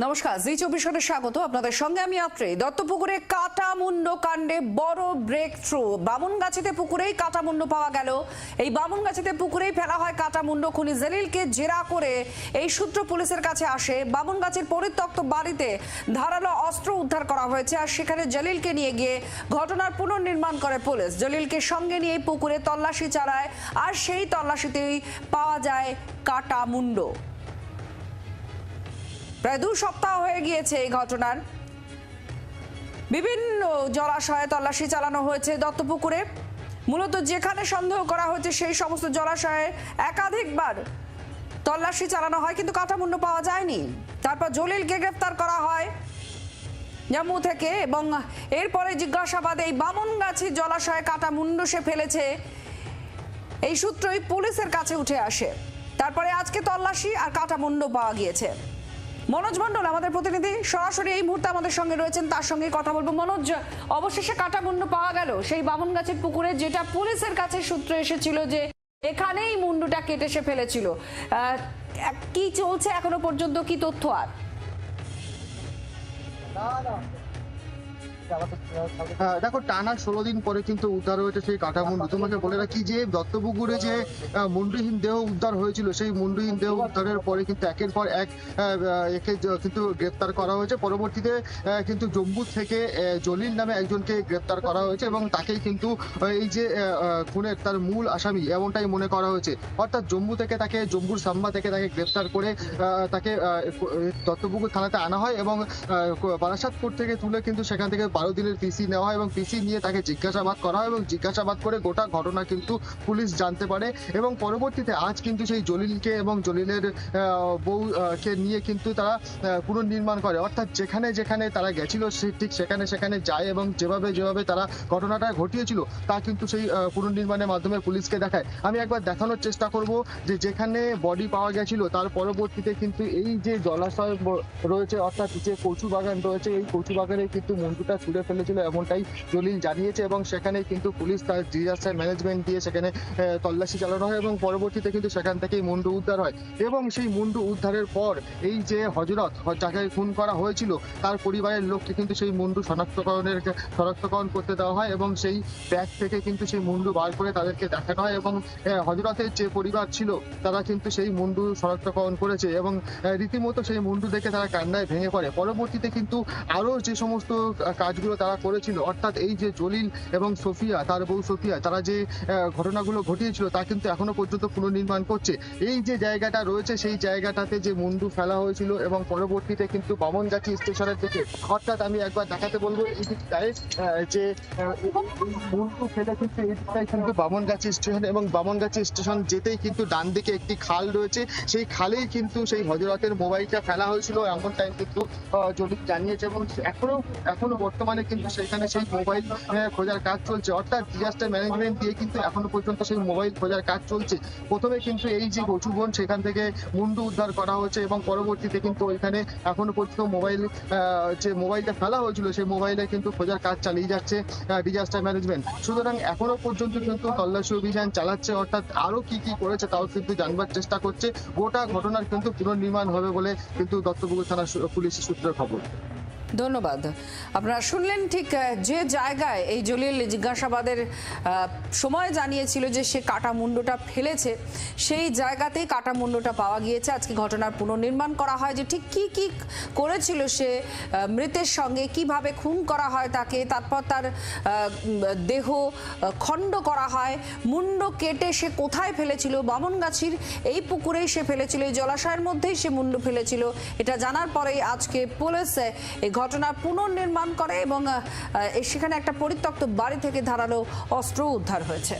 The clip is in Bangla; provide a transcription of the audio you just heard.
নমস্কার, জি চব্বিশ ঘন্টায় স্বাগত। আপনাদের সঙ্গে আমি আত্রে। দত্তপুকুরে কাটামুন্ড কাণ্ডে বড় ব্রেক থ্রু বামুনগাছিতে পুকুরেই কাটামুন্ড পাওয়া গেল। এই বামুনগাছিতে পুকুরেই ফেলা হয় কাটামুন্ড। খুনি জেলিলকে জেরা করে এই সূত্র পুলিশের কাছে আসে। বামুনগাছির পরিত্যক্ত বাড়িতে ধারালো অস্ত্র উদ্ধার করা হয়েছে আর সেখানে জলিলকে নিয়ে গিয়ে ঘটনার পুনর্নির্মাণ করে পুলিশ। জলিলকে সঙ্গে নিয়ে পুকুরে তল্লাশি চালায় আর সেই তল্লাশিতেই পাওয়া যায় কাটামুন্ড। প্রায় দু সপ্তাহ হয়ে গিয়েছে এই ঘটনার। বিভিন্ন জলাশয়ে তল্লাশি চালানো হয়েছে দত্তপুকুরে। মূলত যেখানে সন্দেহ করা হয়েছে সেই সমস্ত জলাশয়ে একাধিকবার তল্লাশি চালানো হয়, কিন্তু কাঠামুন্ড পাওয়া যায়নি। তারপর জলিলকে গ্রেফতার করা হয় জম্মু থেকে এবং এরপরে জিজ্ঞাসাবাদে এই বামনগাছি জলাশয়ে কাটা মুন্ডু সে ফেলেছে, এই সূত্রই পুলিশের কাছে উঠে আসে। তারপরে আজকে তল্লাশি আর কাটা মুন্ডু পাওয়া গিয়েছে। মনোজ মন্ডল আমাদের প্রতিনিধি সরাসরি এই মুহূর্তে আমাদের সঙ্গে রয়েছেন। তার সঙ্গে কথা বলব। মনোজ অবশেষে কাটা মুন্ডু পাওয়া গেল। সেই বামনগাছের পুকুরে যেটা পুলিশের কাছে সূত্র এসেছিল যে এখানেই মুন্ডুটা কেটে সে ফেলেছিল। কি চলছে এখনও পর্যন্ত? কি তথ্য আর? হ্যাঁ, দেখো টানা ষোলো দিন পরে কিন্তু উদ্ধার হয়েছে সেই কাঠামুন্ডু তোমাকে বলে রাখি যে দত্তপুকুরে যে মুন্ডুহীন দেহ উদ্ধার হয়েছিল সেই মুন্ডুহীন দেহ উদ্ধারের পরে কিন্তু একের পর এক একে কিন্তু গ্রেপ্তার করা হয়েছে। পরবর্তীতে কিন্তু জম্মু থেকে জলিল নামে একজনকে গ্রেপ্তার করা হয়েছে এবং তাকেই কিন্তু এই যে খুনের তার মূল আসামি এমনটাই মনে করা হয়েছে। অর্থাৎ জম্মু থেকে তাকে জম্মুর সাম্বা থেকে তাকে গ্রেপ্তার করে তাকে দত্তপুকুর থানাতে আনা হয় এবং বারাসাতপুর থেকে তুলে কিন্তু সেখান থেকে বারো দিনের পিসি নেওয়া হয় এবং পিসি নিয়ে তাকে জিজ্ঞাসাবাদ করা হয় এবং জিজ্ঞাসাবাদ করে গোটা ঘটনা কিন্তু পুলিশ জানতে পারে এবং পরবর্তীতে আজ কিন্তু সেই জলিলকে এবং জলিলের আহ, বউ কে নিয়ে কিন্তু তারা পুনর্নির্মাণ করে। অর্থাৎ যেখানে যেখানে তারা গেছিল সে ঠিক সেখানে সেখানে যায় এবং যেভাবে যেভাবে তারা ঘটনাটা ঘটিয়েছিল তা কিন্তু সেই পুনর্নির্মাণের মাধ্যমে পুলিশকে দেখায়। আমি একবার দেখানোর চেষ্টা করব যে যেখানে বডি পাওয়া গেছিল তার পরবর্তীতে কিন্তু এই যে জলাশয় রয়েছে অর্থাৎ যে কচু বাগান রয়েছে এই কচু বাগানে কিন্তু মন্টুটা ছুড়ে ফেলেছিল এমনটাই জলিল জানিয়েছে এবং সেখানে কিন্তু পুলিশ তার ডিজাস্টার ম্যানেজমেন্ট দিয়ে সেখানে তল্লাশি চালানো হয় এবং পরবর্তীতে কিন্তু সেখান থেকেই মুন্ডু উদ্ধার হয়। এবং সেই মুন্ডু উদ্ধারের পর এই যে হজরত যাকে খুন করা হয়েছিল তার পরিবারের লোককে কিন্তু সেই মুন্ডু শনাক্তকরণের শনাক্তকরণ করতে দেওয়া হয় এবং সেই ব্যাগ থেকে কিন্তু সেই মুন্ডু বার করে তাদেরকে দেখানো হয় এবং হজরতের যে পরিবার ছিল তারা কিন্তু সেই মুন্ডু শনাক্তকরণ করেছে এবং রীতিমতো সেই মুন্ডু দেখে তারা কান্নায় ভেঙে পড়ে। পরবর্তীতে কিন্তু আরও যে সমস্ত আহ, কাজগুলো তারা করেছিল। অর্থাৎ এই যে জলিল এবং সোফিয়া, তার বউ সোফিয়া, তারা যে ঘটনাগুলো ঘটিয়েছিল তা কিন্তু এখনও পর্যন্ত পুনর্নির্মাণ করছে। এই যে জায়গাটা রয়েছে, সেই জায়গাটাতে যে মুন্ডু ফেলা হয়েছিল এবং পরবর্তীতে কিন্তু বামনগাছি স্টেশনের থেকে অর্থাৎ আমি একবার দেখাতে বলব, এই দিকটায় যে মুন্ডু ফেলে কিন্তু এই দিকটায় কিন্তু বামনগাছি স্টেশন এবং বামনগাছি স্টেশন যেতেই কিন্তু ডান দিকে একটি খাল রয়েছে। সেই খালেই কিন্তু সেই হজরতের মোবাইলটা ফেলা হয়েছিল। এমনটাই কিন্তু জলিল জানিয়েছে এবং এখনও এখনও বর্তমানে কিন্তু সেখানে সেই মোবাইল খোঁজার কাজ চলছে। অর্থাৎ ডিজাস্টার ম্যানেজমেন্ট দিয়ে কিন্তু এখনও পর্যন্ত সেই মোবাইল খোঁজার কাজ চলছে। প্রথমে কিন্তু এই যে কচুবন সেখান থেকে মুন্ডু উদ্ধার করা হয়েছে এবং পরবর্তীতে কিন্তু ওইখানে এখনও পর্যন্ত মোবাইল যে মোবাইলটা ফেলা হয়েছিল, সেই মোবাইলে কিন্তু খোঁজার কাজ চালিয়ে যাচ্ছে ডিজাস্টার ম্যানেজমেন্ট সুতরাং এখনও পর্যন্ত কিন্তু তল্লাশি অভিযান চালাচ্ছে, অর্থাৎ আরও কি কি করেছে তাও কিন্তু জানবার চেষ্টা করছে। গোটা ঘটনার কিন্তু পুনর্নির্মাণ হবে বলে কিন্তু দত্তপুকুর থানা পুলিশের সূত্রের খবর। ধন্যবাদ। আপনারা শুনলেন ঠিক যে জায়গায় এই জলিল জিজ্ঞাসাবাদের সময় জানিয়েছিল যে সে কাটা মুন্ডটা ফেলেছে, সেই জায়গাতেই কাটা মুন্ডটা পাওয়া গিয়েছে। আজকে ঘটনার পুনর্নির্মাণ করা হয় যে ঠিক কি কি করেছিল সে মৃতের সঙ্গে, কীভাবে খুন করা হয় তাকে, তারপর তার দেহ খণ্ড করা হয় মুন্ড কেটে সে কোথায় ফেলেছিল, বামনগাছির এই পুকুরেই সে ফেলেছিল, এই জলাশয়ের মধ্যেই সে মুন্ড ফেলেছিল, এটা জানার পরেই আজকে পুলিশ এই ঘটনার পুনর্নির্মাণ করে এবং সেখানে একটা পরিত্যক্ত বাড়ি থেকে ধারালো অস্ত্র উদ্ধার হয়েছে।